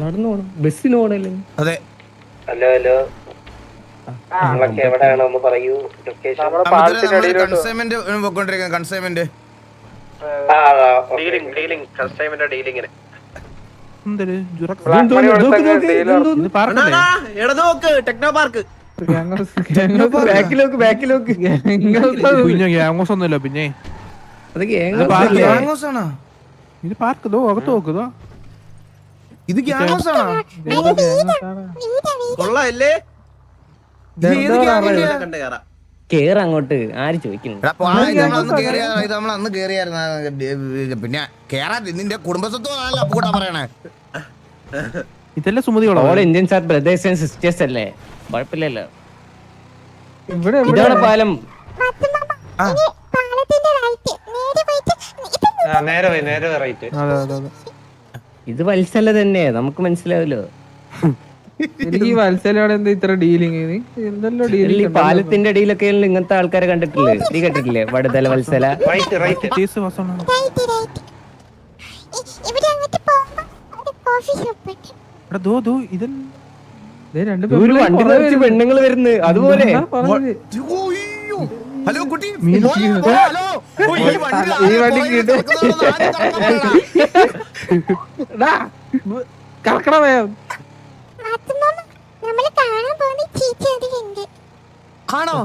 നടന്നു പോണം ബസ്സിന് പോണല്ലേ? അതെ. Hello hello. നിങ്ങളൊക്കെ എവിടെയാണ്? ഒന്ന് പറയൂ. ലൊക്കേഷൻ കൺസൈൻമെന്റ് പോയിക്കൊണ്ടിരിക്കുന്നത് കൺസൈൻമെന്റ് ഡീലിംഗ് ഡീലിംഗ് കൺസൈൻമെന്റ് ഡീലിംഗിന് ടെക്നോ പാർക്ക് ബാക്കിലോക്ക് പിന്നെ ഗ്യാങ്ങോസ് ഒന്നുമില്ല പിന്നെ. അത് ഗ്യാങ്ങോസ് ആണോ ഇത് പാർക്ക് അകത്ത് നോക്കുതോ ഇത് ഗ്യാങ്ങോസ് ആണോ കൊള്ളാല്ലേ കേറ് അങ്ങോട്ട്. ആര് ചോദിക്കുന്നു? അന്ന് കേറിയായിരുന്നു. പിന്നെ കേറാ നിന്റെ കൂട്ടാ പറയണേ. ഇതല്ലേ Sumathi all Indians are brothers and sisters അല്ലേ? കുഴപ്പമില്ലല്ലോ. ഇവിടെ ഇതാണ് പാലം. നേരെ നേരെ റൈറ്റ് അതെ അതെ അതെ. ഇത് വത്സല തന്നെ നമുക്ക് മനസ്സിലാവല്ലോ ഈ വത്സലയോടെ എന്താ ഇത്ര ഡീലിങ് എന്തല്ലോ ഡീലിംഗ് പാലത്തിന്റെ അടിയിലൊക്കെ ഇങ്ങനത്തെ ആൾക്കാരെ കണ്ടിട്ടില്ലേ? നീ കണ്ടിട്ടില്ലേ? വടുതല വത്സല? പെണ്ണുങ്ങൾ വരുന്നത് അതുപോലെ. ഹലോ കുട്ടി. ഹലോ. ഈ വണ്ടി കിട്ടും. കറക്കണ വേഗം? നമ്മൾ ആണോ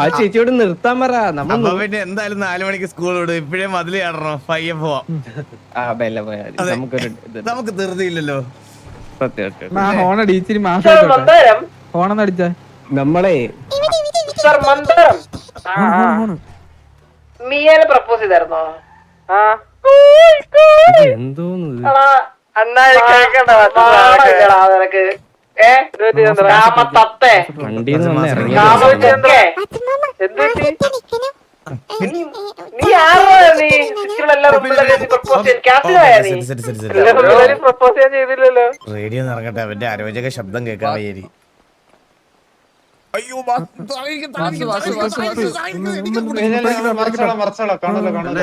ആ ചേച്ചിയോട് നിർത്താൻ പറ. നമ്മൾ പിന്നെ എന്തായാലും നാലു മണിക്ക് സ്കൂൾ വിടും. ഇപ്പഴേ മതിൽ കാണണം പയ്യെ പോവാം. നമുക്ക് ധൃതിയില്ലല്ലോ. സത്യം, ഹോണടിച്ചിരി മാസം ഹോൺ അടിച്ചിരി മിയാനെ പ്രപ്പോസ് ചെയ്തായിരുന്നോ? നിനക്ക് നീ ആരാ നീ പ്രപ്പോസ് ചെയ്യാൻ ചെയ്തില്ലല്ലോ റേഡിയോ ഇറങ്ങട്ടെ അവന്റെ അരോചക ശബ്ദം കേൾക്കാൻ വയ്യേരി അയ്യോ.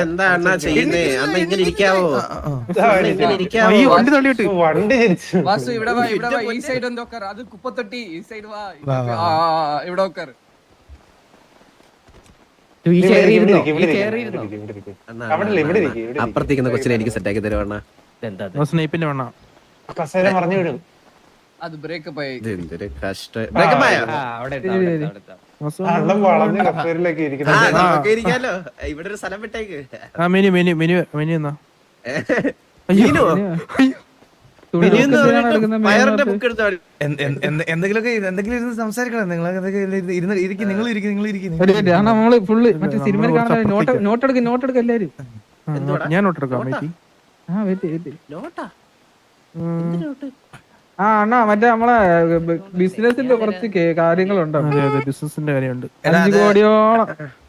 എന്താ അണ്ണാ ചെയ്യുന്നേ? ഇങ്ങനെ ഇരിക്കാവോ? ഇങ്ങനെ ഇരിക്കാവോ? വണ്ടി തള്ളിയിട്ട് വണ്ടി ജനിച്ചു വാസു ഇവിടെ വാ ഇവിടെ വാ ഈ സൈഡ് എന്തോ അത് കുപ്പത്തൊട്ടി ഈ സൈഡ് വാ. ആ, ആ, ഇവിടെ ഉക്കാർ ഈ കയറിയിരുന്നോ? ഈ കയറിയിരുന്നോ? അണ്ണാ, അണ്ണാ, അണ്ണാ. അപ്പുറത്തേക്കുന്ന കൊച്ചിനെ എനിക്ക് സെറ്റാക്കി തരുവാണ് സ്നേപ്പിന്റെ വേണ കസേര പറഞ്ഞു വിടും. അത് ബ്രേക്കപ്പ് ആയി. എന്തൊരു കഷ്ട ബ്രേക്കപ്പ് ആയോ? ആ, നമുക്ക് ഇരിക്കാലോ. ഇവിടെ ഒരു സ്ഥലം വിട്ടേക്ക്. ആ മെനു മെനു മെനു മെനു എന്നാ? മീനു? തുണി മെനു എന്ന് പറഞ്ഞിട്ട് എടുക്കുന്ന ബുക്ക് എന്തെങ്കിലുമൊക്കെ എന്തെങ്കിലും ഇരുന്ന് സംസാരിക്കണം. നിങ്ങൾ എന്തൊക്കെ ഇരുന്ന് ഇരുന്ന് ഇരിക്കും നിങ്ങൾ ഇരിക്കും നിങ്ങൾ ഇരിക്കും ഒരു മിനിറ്റ്, കാരണം നമ്മൾ ഫുള്ള് മറ്റേ നമ്മൾ സിനിമയിൽ കുറച്ച് കാണാൻ നോട്ട് നോട്ട് എടുക്കും നോട്ട് എടുക്കും എല്ലാരും. ഞാൻ നോട്ടെടുക്കാം മേറ്റി ആ വെയിറ്റ് വെയിറ്റ് നോട്ടാ? ആ അണ്ണാ മറ്റേ നമ്മളെ ബിസിനസിന്റെ കുറച്ച് കാര്യങ്ങളുണ്ട്? ബിസിനസിന്റെ കാര്യമുണ്ട്. അഞ്ചു കോടിയോളം.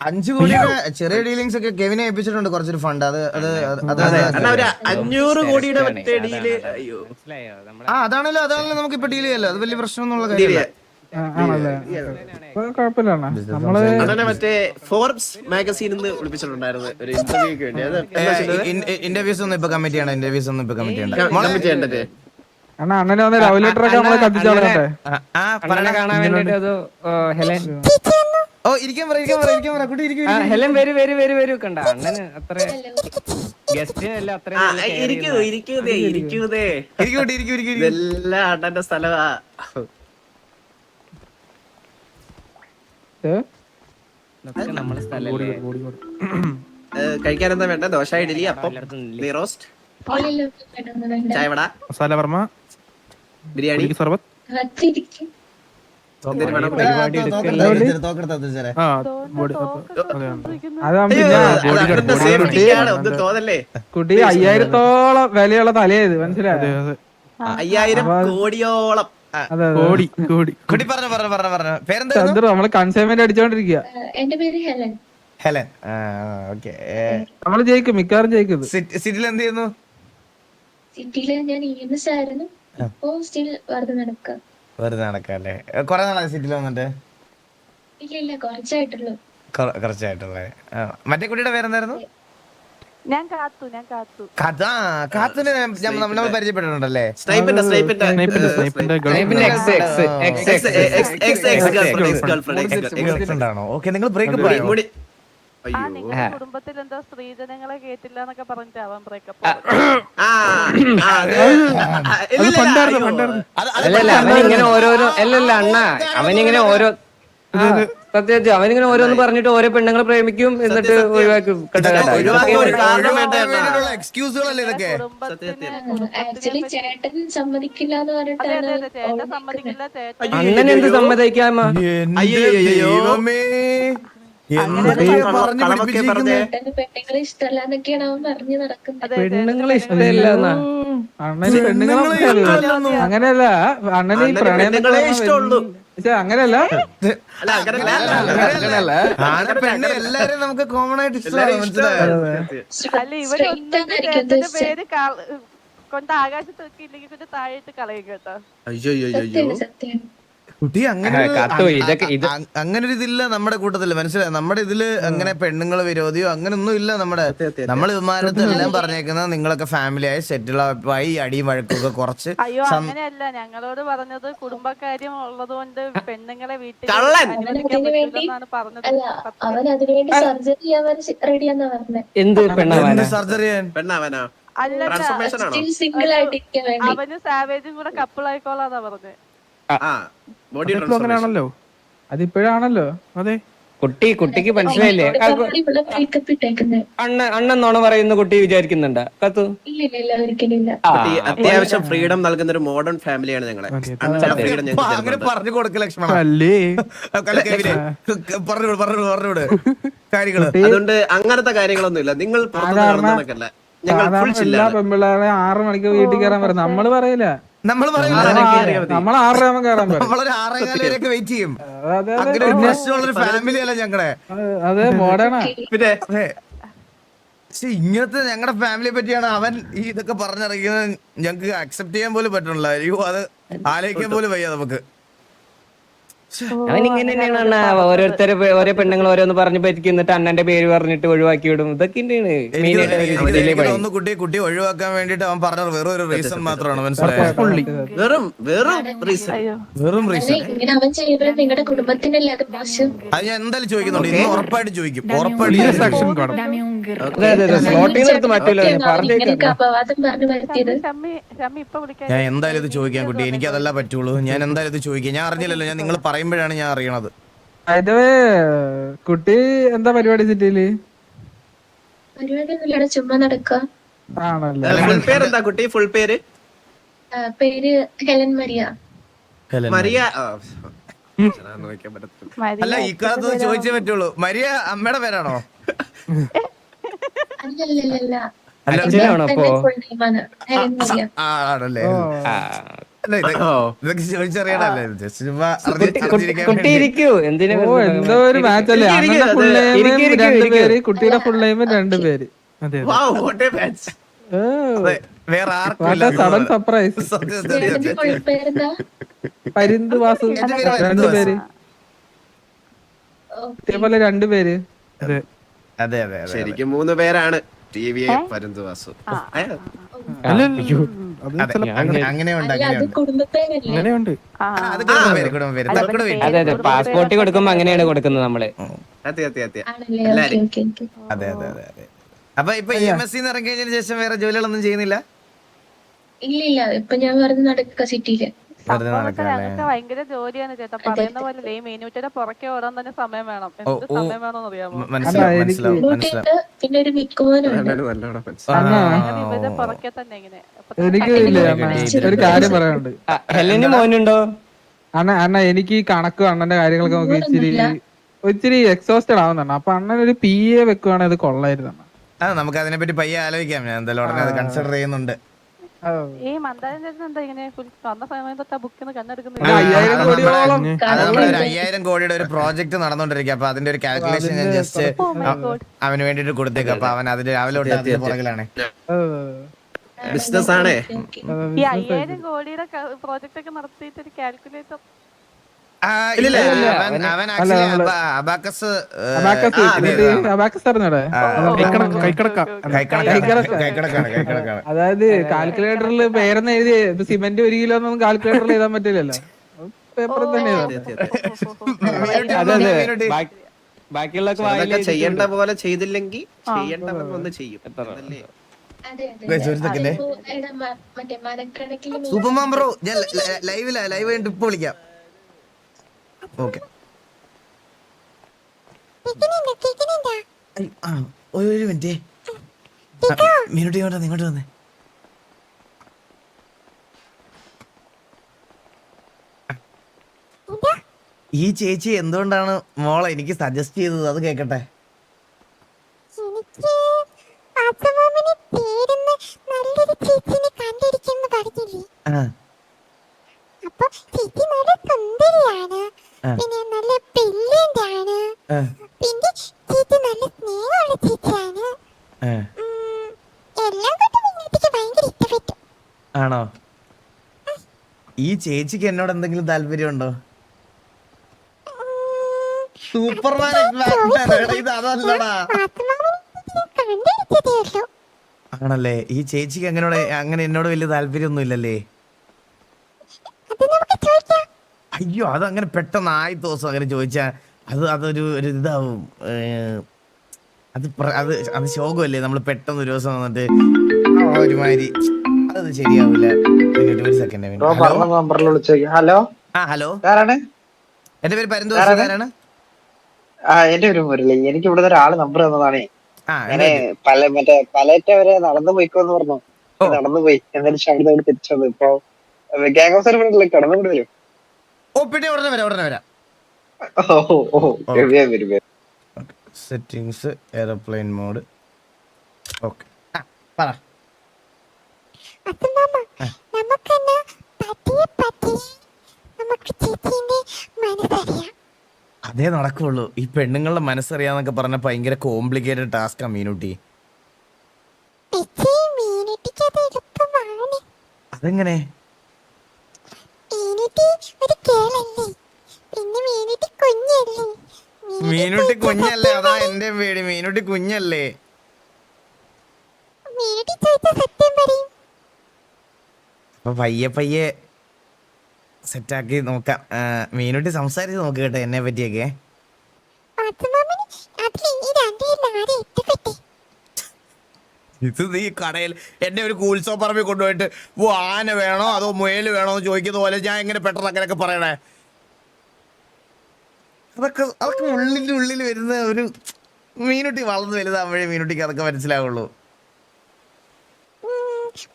അഞ്ചു കോടി ചെറിയ ഡീലിങ്സ് ഒക്കെ കെവിനെ ഏൽപ്പിച്ചിട്ടുണ്ട് കുറച്ചൊരു ഫണ്ട് അത് അത് അഞ്ഞൂറ് കോടിയുടെ മറ്റേ ഡീൽ. അയ്യോ. ആ അതാണല്ലോ അതാണല്ലോ നമുക്ക് ഇപ്പൊ ഡീൽ ചെയ്യാലോ അത് വലിയ പ്രശ്നമൊന്നുള്ള കാര്യമില്ല? ഇന്റർവ്യൂസ് ഒന്നും ഇപ്പൊ കമ്മിറ്റ് ചെയ്യണം ഇന്റർവ്യൂസ് ഒന്നും ഇപ്പൊ കമ്മിറ്റ് ചെയ്യണ്ട. കമ്മിറ്റ് ചെയ്യണ്ടേ അണ്ണാ അണ്ണനെ വന്ന് ലവ് ലെറ്റർ ഒക്കെ നമ്മളെ ആ, ആ അണ്ണനെ പറഞ്ഞ. കാണാൻ വേണ്ടിട്ട് അതോ ഹെലൻ. ഓ ഇരിക്കാൻ പറ ഇരിക്കാൻ പറ ഇരിക്കാൻ പറ കുട്ടി ഇരിക്കും ഹെലൻ വരൂ വരൂ വരൂ വരൂ കണ്ട? അണ്ണന് അത്ര ഗസ്റ്റിനല്ല അത്ര ആ ഇരിക്കൂ ഇരിക്കൂതേ ഇരിക്കൂതേ ഇരിക്കും കുട്ടി ഇരിക്കും ഇരിക്കും ഇതെല്ലാം അണ്ണന്റെ സ്ഥലമാ നമ്മളെ സ്ഥലല്ലേ? ഏ, കഴിക്കാൻ എന്താ വേണ്ട? ദോശ ഇഡലി അപ്പം? ചായ വട. മസാല വർമ്മ. ബിരിയാണി? സർബത്ത്? കുട്ടി അയ്യായിരത്തോളം വിലയുള്ള തലയത് മനസ്സിലായത് അയ്യായിരം കോടിയോളം. അതെ അതെ കോടി കോടി. കുട്ടി പറഞ്ഞ പറഞ്ഞ പറഞ്ഞ പറഞ്ഞ. പേരെന്തായിരുന്നു? ചന്ദ്രു നമ്മൾ കൺസൈൻമെന്റ് അടിച്ചോണ്ടിരിക്കുക എന്റെ പേര് ഹെലൻ. ഹെലൻ. ഓക്കെ. നമ്മൾ ജയിക്കും മിക്കവാറും ജയിക്കും. സിറ്റിയിൽ എന്ത് ചെയ്യുന്നു? സിറ്റിയിൽ ഞാൻ ഇ എം എസ് ആയിരുന്നു. ഇപ്പോ സ്റ്റിൽ വെറുതെ നടക്കുക വെറുതെ നടക്കല്ലേ കൊറേ നാളായി സിറ്റിൽ വന്നിട്ട് ഇല്ല ഇല്ല കുറച്ചായിട്ടുള്ളൂ കുറച്ചായിട്ടുള്ളേ മറ്റേ കുട്ടിയുടെ പേരെന്തായിരുന്നു ഞാൻ കാത്തു ഞാൻ കാത്തു കഥ കാത്തിന് നമ്മൾ പരിചയപ്പെട്ടിട്ടുണ്ടല്ലേ സ്നൈപ്പിന്റെ സ്നൈപ്പിന്റെ സ്നൈപ്പിന്റെ സ്നൈപ്പിന്റെ സ്നൈപ്പിന്റെ ex ex ex ex ex girlfriend ex girlfriend girlfriend ആണോ ഓക്കെ നിങ്ങൾ ബ്രേക്കപ്പ് ആയോ മുടി ആ അയ്യോ. നിങ്ങളുടെ കുടുംബത്തിൽ എന്തോ സ്ത്രീജനങ്ങളെ കേട്ടില്ല എന്നൊക്കെ പറഞ്ഞിട്ടാവാൻ ബ്രേക്കപ്പ് അല്ലല്ല അവനിങ്ങനെ ഓരോരോ അല്ലല്ല അണ്ണ അവനിങ്ങനെ ഓരോ സത്യജി സത്യത്തിൽ അവനിങ്ങനെ ഓരോന്ന് പറഞ്ഞിട്ട് ഓരോ പെണ്ണുങ്ങളെ പ്രേമിക്കും എന്നിട്ട് ഒഴിവാക്കും. അണ്ണൻ എന്ത് സമ്മതിക്കാമ പെണ്ണുങ്ങളെ ഇഷ്ടമല്ല എന്നൊക്കെയാണ് അവൻ പറഞ്ഞു നടക്കുന്നത്. പെണ്ണുങ്ങളെ ഇഷ്ടമല്ല. അണ്ണന് പെണ്ണുങ്ങളെ ഇഷ്ടമല്ല. അങ്ങനെയല്ല അണ്ണന് ഈ പ്രണയങ്ങളെ പ്രണയം ഇഷ്ടമുള്ളൂ. അങ്ങനെയല്ല. അല്ല അങ്ങനെയല്ല. ആണ് പെണ്ണ് എല്ലാരും നമുക്ക് കോമൺ ആയിട്ട് ഇഷ്ടമാണ്. കൊണ്ട് ആകാശത്ത് വെക്കില്ലെങ്കിൽ കൊണ്ട് താഴെയിട്ട് കളയും കേട്ടോ. അയ്യോ കുട്ടി അങ്ങനെ അങ്ങനെ ഒരു ഇതില്ല നമ്മുടെ കൂട്ടത്തിൽ. മനസ്സിലായി? നമ്മുടെ ഇതിൽ അങ്ങനെ പെണ്ണുങ്ങൾ വിരോധിയോ അങ്ങനെ ഒന്നും ഇല്ല നമ്മുടെ. നമ്മൾ വിമാനത്തിൽ എല്ലാം പറഞ്ഞേക്കുന്നത് നിങ്ങളൊക്കെ ഫാമിലി ആയി സെറ്റിൽ ആയി അടിയും വഴക്കൊക്കെ കുറച്ച് അയ്യോ അങ്ങനെയല്ല. ഞങ്ങളോട് പറഞ്ഞത് കുടുംബക്കാര്യം ഉള്ളത് കൊണ്ട് പെണ്ണുങ്ങളെ വീട്ടിൽ അല്ല എന്ത് പെണ്ണാവാനാ? സർജറി പെണ്ണാവനാ വേണ്ടി. അവന് സാവേജും കൂടെ കപ്പിൾ ആയിക്കോളാന്നാ പറഞ്ഞത് അങ്ങനെയാണല്ലോ? അതിപ്പോഴാണല്ലോ. അതെ. കുട്ടി കുട്ടിക്ക് മനസ്സിലായില്ലേ? അണ്ണ അണ്ണൻ നോണ പറയുന്ന കുട്ടി വിചാരിക്കുന്നുണ്ട്. കത്തു ഇല്ല ഇല്ല ഇല്ല ഇല്ല ആ, അത്യാവശ്യം ഫ്രീഡം നൽകുന്ന ഒരു മോഡേൺ ഫാമിലിയാണ് ഞങ്ങളെ. അങ്ങനെ. പറഞ്ഞു കൊടുക്ക ലക്ഷ്മണ. പറഞ്ഞു പറഞ്ഞു കാര്യങ്ങൾ. അതുകൊണ്ട് അങ്ങനത്തെ കാര്യങ്ങളൊന്നും ഇല്ല നിങ്ങൾ പുറത്ത് നടന്നതൊക്കെ ഞങ്ങൾ എല്ലാ പെമ്പിള്ളേരെ ആറ് മണിക്ക് വീട്ടിൽ കയറാൻ പറയും നമ്മൾ പറയില്ല. നമ്മൾ കയറാൻ നമ്മളൊരു ആറേകാലം വരെയൊക്കെ വെയിറ്റ് ചെയ്യും. അതെ അങ്ങനെ ഒരു പ്രശ്നമുള്ള ഫാമിലി അല്ല ഞങ്ങളെ അതെ മോഡേണാ പിന്നെ അതെ. പക്ഷെ ഇങ്ങനത്തെ ഞങ്ങളുടെ ഫാമിലിയെ പറ്റിയാണ് അവൻ ഈ ഇതൊക്കെ പറഞ്ഞിറങ്ങിയത് ഞങ്ങക്ക് അക്സെപ്റ്റ് ചെയ്യാൻ പോലും പറ്റണില്ല. അയ്യോ അത് ആലോചിക്കാൻ പോലും വയ്യ നമുക്ക്. അവൻ ഇങ്ങനെ തന്നെയാണ് അണ്ണ ഓരോരുത്തരെ ഓരോ പെണ്ണുങ്ങൾ ഓരോന്ന് പറഞ്ഞു പറ്റിക്കുന്നിട്ട് അണ്ണന്റെ പേര് പറഞ്ഞിട്ട് ഒഴിവാക്കി വിടും ഇതൊക്കെ ഒന്ന് കുട്ടിയെ കുട്ടി ഒഴിവാക്കാൻ വേണ്ടിട്ട് അവൻ പറഞ്ഞ വെറും ഒരു റീസൺ മാത്രമാണ് മനസ്സിലായത് വെറും വെറും റീസൺ വെറും റീസൺ ഇങ്ങനെ അവൻ ചെയ്യുമ്പോൾ നിങ്ങളുടെ കുടുംബത്തിനല്ലേ അത് ഞാൻ എന്തായാലും ചോദിക്കുന്നുണ്ട്. ഇന്ന് ഉറപ്പായിട്ട് ചോദിക്കും. ഉറപ്പായിട്ട് ഞാൻ എന്തായാലും ഇത് ചോദിക്കാൻ കുട്ടി എനിക്ക് അതല്ല പറ്റുള്ളൂ. ഞാൻ എന്തായാലും ഇത് ചോദിക്കാം. ഞാൻ അറിഞ്ഞില്ലല്ലോ. ഞാൻ നിങ്ങൾ പറയുമ്പോഴാണ് ഞാൻ അറിയണത്. കുട്ടി എന്താ പരിപാടി സിറ്റിയിൽ? ചുമ്മാ നടക്കുക ആണല്ലേ? ഫുൾ പേര് എന്താ കുട്ടി? ഫുൾ പേര്? ആ, പേര് ഹെലൻ മരിയ. മറിയ ആ, പറ്റത്തില്ല. അല്ല ഈ കാലത്ത് ചോദിച്ചേ പറ്റുള്ളൂ. മരിയ അമ്മയുടെ പേരാണോ? അല്ലല്ലല്ല അച്ഛനാണോ അപ്പോ? Helen Maria. ആ ആണല്ലേ. ആ. എന്തോ ഒരു മാച്ച് അല്ലേ? ഇരിക്ക്, അണ്ണന്റെ ഫുൾ അതെ. നെയിമും ഇരിക്ക്, ഇരിക്ക്, രണ്ട് പേര് കുട്ടിയുടെ ഫുൾ നെയിമും രണ്ട് പേര്. അതെ Wow, what a അതെ, വേറെ ആർക്കും full പേരെന്താ? പരിന്ത് വാസു രണ്ടുപേര് രണ്ട് പേര് ഓക്കേ. ഇതേപോലെ രണ്ട് പേര്. അതെ. അതെ ശരിക്കും മൂന്ന് പേരാണ്. ടി വി പരുന്തുവാസു വാസു. അല്ല അങ്ങനെയുണ്ട്. അത് അത് പാസ്പോർട്ട് കൊടുക്കുമ്പോ അങ്ങനെയാണ് കൊടുക്കുന്നത് നമ്മൾ. അതെ അതെ അതെ അപ്പൊ ഇപ്പൊ ഇ എം എസ് സി ഇറങ്ങി കഴിഞ്ഞതിന് ശേഷം വേറെ ജോലികളൊന്നും ചെയ്യുന്നില്ല? ഇല്ല ഇല്ല ഇപ്പൊ ഞാൻ വെറുതെ നടക്കുക സിറ്റിയിൽ വെറുതെ നടക്കാല്ലേ ഞങ്ങൾക്ക് ഭയങ്കര ജോലിയാണ് ചേട്ടാ. പറയുന്ന പോലെ ഈ മീനൂറ്റിയുടെ പുറകെ ഓടാൻ തന്നെ സമയം വേണം. എന്ത് ഓ. സമയം വേണമെന്ന് അറിയാമോ? മ- മനസ്സിലാവും അല്ല, എനിക്ക് മനസ്സിലാവും മനസ്സിലാവും കൂട്ടിയിട്ട് പിന്നെ ഒരു വിക്കുവാനുണ്ട്. നല്ലോണം നല്ലോണം മനസ്സിലായി. അണ്ണാ അങ്ങനെ ഇവരുടെ പുറകെ തന്നെ ഇങ്ങനെ. അപ്പൊ എനിക്ക് ഇല്ലേ അണ്ണാ ഒരു കാര്യം പറയാനുണ്ട്. ഹെലന് മോനുണ്ടോ? അണ്ണ അണ്ണ എനിക്ക് ഈ കണക്കും അണ്ണന്റെ കാര്യങ്ങളൊക്കെ നമുക്ക് ഇച്ചിരി ഇച്ചിരി എക്സോസ്റ്റഡ് ആവുന്നുണ്ട് അപ്പൊ അണ്ണൻ ഒരു പി എ വെക്കുവാണെങ്കിൽ അത് കൊള്ളായിരുന്നു അണ്ണാ. ആ നമുക്ക് അതിനെ പറ്റി പയ്യെ ആലോചിക്കാം. ഞാൻ എന്തായാലും ഉടനെ അത് കൺസിഡർ ചെയ്യുന്നുണ്ട്. ഈ മന്ദാരം ചേട്ടൻ എന്താ ഇങ്ങനെ ഫുൾ വന്ന സമയം തൊട്ടാ ബുക്കിന്ന് ഇത് കണ്ണെടുക്കുന്നത്? അയ്യായിരം കോടിയോളം. അത് നമ്മുടെ ഒരു അയ്യായിരം കോടിയുടെ ഒരു പ്രോജക്ട് നടന്നുകൊണ്ടിരിക്കുക അപ്പൊ അതിന്റെ ഒരു കാൽക്കുലേഷൻ ഞാൻ ജസ്റ്റ് Oh അവന് വേണ്ടിട്ട് കൊടുത്തേക്ക്. അപ്പൊ അവൻ അതിന്റെ രാവിലെ തൊട്ട് അതിന്റെ പുറകിലാണ്. ബിസിനസ് ആണേ. ഈ അയ്യായിരം കോടിയുടെ പ്രോജക്റ്റ് ഒക്കെ നടത്തിയിട്ട് ഒരു കാൽക്കുലേറ്റർ അതായത് കാൽക്കുലേറ്ററിൽ പേരെന്ന് എഴുതി സിമെന്റ് ഒരു കിലോ ഒന്നും കാൽക്കുലേറ്ററിൽ എഴുതാൻ പറ്റില്ലല്ലോ. പേപ്പറിൽ തന്നെ എഴുതാം. അതെ അതെ മീനുട്ടി. ബാക്കി- ബാക്കിയുള്ളതൊക്കെ വായിൽ അതൊക്കെ എഴുതിയിട്ട് ചെയ്യേണ്ട പോലെ ചെയ്തില്ലെങ്കിൽ ചെയ്യേണ്ടവൻ ഒന്ന് ചെയ്യും. അതല്ലേ? സൂപ്പർമാൻ ബ്രോ ഞാൻ ലൈവിലാ ലൈവ് കഴിഞ്ഞിട്ട് ഇപ്പൊ വിളിക്കാം. ഓക്കെ. ഒരു മിനിറ്റ്. മിനിറ്റ് ഇങ്ങോട്ട് ഇങ്ങോട്ട് വന്നേ. ഈ ചേച്ചി എന്തുകൊണ്ടാണ് മോളെ എനിക്ക് സജസ്റ്റ് ചെയ്തത്? അത് കേക്കട്ടെ. ആ അപ്പൊ ചേച്ചി നല്ല സുന്ദരിയാണ് ആ. പിന്നെ നല്ല ബ്രില്യന്റ് ആണ് ആ, പിന്നെ ചേച്ചി നല്ല സ്നേഹമുള്ള ചേച്ചിയാണ് ആ. ഉം, എല്ലാം കൊണ്ടും എനിക്ക് ഭയങ്കര ഇഷ്ടപ്പെട്ടു ആണോ ഈ ചേച്ചിക്ക് എന്നോട് എന്തെങ്കിലും താല്പര്യമുണ്ടോ? സൂപ്പർമാൻ ഇത് അതല്ലടാ. ആണല്ലേ? ഈ ചേച്ചിക്ക് അങ്ങനെ അങ്ങനെ എന്നോട് വലിയ താല്പര്യമൊന്നും ഇല്ലല്ലേ? അയ്യോ അതങ്ങനെ അങ്ങനെ പെട്ടെന്ന് ആയി ദിവസം അങ്ങനെ ചോദിച്ചാ അത് അതൊരു ഒരു ഇതാവും. അത് അത് അത് ശോകമല്ലേ? നമ്മൾ പെട്ടെന്ന് ഒരു ദിവസം വന്നിട്ട് ഒരുമാതിരി അത് ശരിയാവില്ല. ഒരു സെക്കൻഡ് ഹലോ ആ ഹലോ ആരാണ്? എന്റെ പേര് പരന്തോഷാരാണ് ആ എന്റെ പേര് മുരളി. എനിക്ക് ഇവിടെ ഒരാൾ നമ്പർ തന്നതാണേ. ആ പല മറ്റേ പലറ്റ വരെ നടന്നു പോയിക്കോന്ന് പറഞ്ഞു. നടന്നു പോയി. എന്നാലും അവിടെ അവിടെ തിരിച്ചത് ഇപ്പൊ ഗാങ് ഓഫ് സർവീസിലെ കടന്നു കൂടി വരും. ഓ പിന്നെ ഉടനെ വരാം ഉടനെ വരാം. സെറ്റിങ്സ് എയർപ്ലെയിൻ മോഡ് ഓക്കെ പറ. അതേ നടക്കുള്ളൂ. ഈ പെണ്ണുങ്ങളുടെ മനസ്സറിയാന്നൊക്കെ പറഞ്ഞ ഭയങ്കര കോംപ്ലിക്കേറ്റഡ് ടാസ്ക് ടാസ്കാ മീനുട്ടി. അതെങ്ങനെ? മീനുട്ടി കുഞ്ഞല്ലേ? അതാ എന്റെ പേടി. മീനുട്ടി കുഞ്ഞല്ലേ? മീനുട്ടി സത്യം പറയും. അപ്പൊ പയ്യെ പയ്യെ സെറ്റാക്കി നോക്കാം. മീനുട്ടി സംസാരിച്ച് നോക്ക് കേട്ടോ എന്നെ പറ്റിയൊക്കെ. ഇത് നീ കടയിൽ എന്നെ ഒരു കൂൽസോ പറമ്പിൽ കൊണ്ടുപോയിട്ട് ഓ ആന വേണോ അതോ മുയൽ വേണോ എന്ന് ചോദിക്കുന്ന പോലെ ഞാൻ എങ്ങനെ പെട്ടെന്ന് അങ്ങനെയൊക്കെ പറയണേ. അതൊക്കെ അതൊക്കെ ഉള്ളിന്റെ ഉള്ളിൽ വരുന്ന ഒരു മീനുട്ടി വളർന്നു വലുതാകുമ്പോഴേ മീനുട്ടിക്ക് അതൊക്കെ മനസ്സിലാവുള്ളൂ.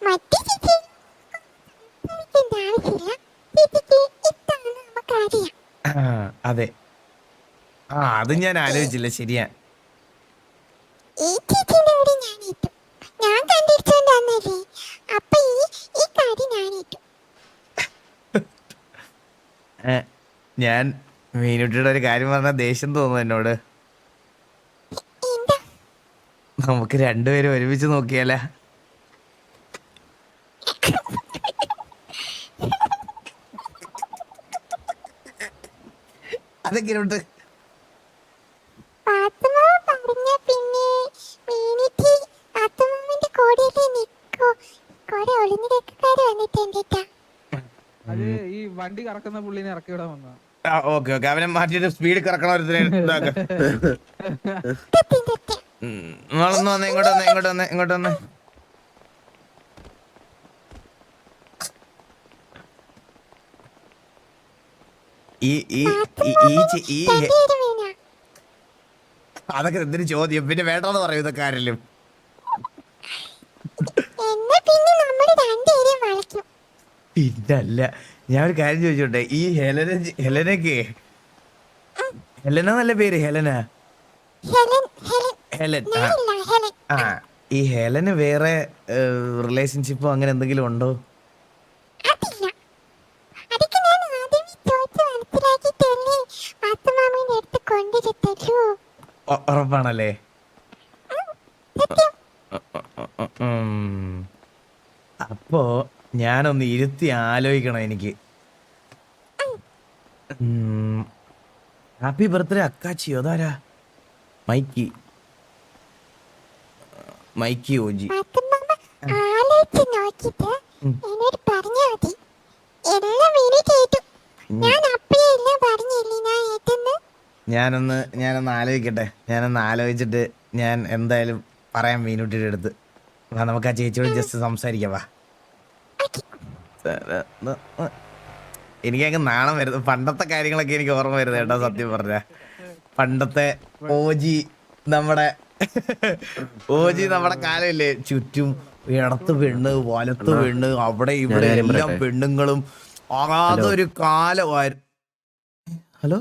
മറ്റേ ചേച്ചി സംസാരിക്കേണ്ട ആവശ്യമില്ല. ചേച്ചിക്ക് ഇതാണ് നമുക്കറിയാം ആ, അതെ. ആ അത് ഞാൻ ആലോചിച്ചില്ല. ശരിയാ. ഈ ചേച്ചിന്റെ കൂടെ ഞാൻ ഏറ്റു ഞാൻ കണ്ടിരിച്ചോണ്ട് വന്നല്ലേ? അപ്പൊ ഈ ഈ കാര്യം ഞാൻ ഏറ്റു ഏ, ഞാൻ മീനുട്ടിയുടെ ഒരു കാര്യം പറഞ്ഞാൽ ദേഷ്യം തോന്നുന്നു എന്നോട്. എന്താ? നമുക്ക് രണ്ടുപേരും ഒരുമിച്ച് നോക്കിയാലേ അതൊക്കെ ഉണ്ട് പാത്തുമാമ പറഞ്ഞ പിന്നെ മീനിറ്റി പാത്തുമാമന്റെ കൂടെയല്ലേ നിക്കോ കുറെ ഒളിഞ്ഞിടക്കാര് വന്നിട്ടുണ്ട് കേട്ടാ അത് ഈ വണ്ടി കറക്കുന്ന പുള്ളിനെ ഇറക്കി വിടാൻ വന്നതാ. ആ ഓക്കെ ഓക്കെ. അവനെ മാറ്റിട്ട് സ്പീഡ് കറക്കണ ഒരുത്തിനെ വന്നേ ഇങ്ങോട്ട് വന്നേ ഇങ്ങോട്ട് വന്നേ ഇങ്ങോട്ട് വന്നേ. ഈ ഈ ഈ- ഈ അതൊക്കെ എന്തിനു ചോദ്യം? പിന്നെ വേണ്ടെന്ന് പറയും ഇതൊക്കെ ആരെങ്കിലും പിന്നല്ല ഞാൻ ഒരു കാര്യം ചോദിച്ചോട്ടെ? ഈ ഹെലന ഹെലനക്ക് ഹെലന നല്ല പേര്? ഹെലന? ഹെലൻ ആ. ഈ ഹെലന് വേറെ റിലേഷൻഷിപ്പോ അങ്ങനെ എന്തെങ്കിലും ഉണ്ടോ? ഉറപ്പാണല്ലേ. അപ്പോ ഞാനൊന്ന് ഇരുത്തി ആലോചിക്കണം എനിക്ക്. ഹാപ്പി ബർത്ത്ഡേ അക്കാച്ചിയോ അതാരാ? മൈക്കി. മൈക്കി ഓജി. ഞാൻ അപ്പഴെല്ലാം പറഞ്ഞില്ലേ? ഞാൻ ഏറ്റെന്ന്? ഞാനൊന്ന് ഞാനൊന്ന് ആലോചിക്കട്ടെ. ഞാനൊന്ന് ആലോചിച്ചിട്ട് ഞാൻ എന്തായാലും പറയാം മീനുട്ടിയുടെ അടുത്ത്. നമുക്ക് ആ ചേച്ചിയോട് ജസ്റ്റ് സംസാരിക്കാം വാ. എനിക്കങ്ങ് നാണം വരുന്നത് പണ്ടത്തെ കാര്യങ്ങളൊക്കെ എനിക്ക് ഓർമ്മ വരുന്നത് കേട്ടോ സത്യം പറഞ്ഞ. പണ്ടത്തെ ഓജി നമ്മുടെ ഓജി നമ്മുടെ കാലമില്ലേ? ചുറ്റും ഇടത്ത് പെണ്ണ് വലത്ത് പെണ്ണ് അവിടെ ഇവിടെ എല്ലാം പെണ്ണുങ്ങളും. ആകാതെ ഒരു കാലമായിരുന്നു. ഹലോ?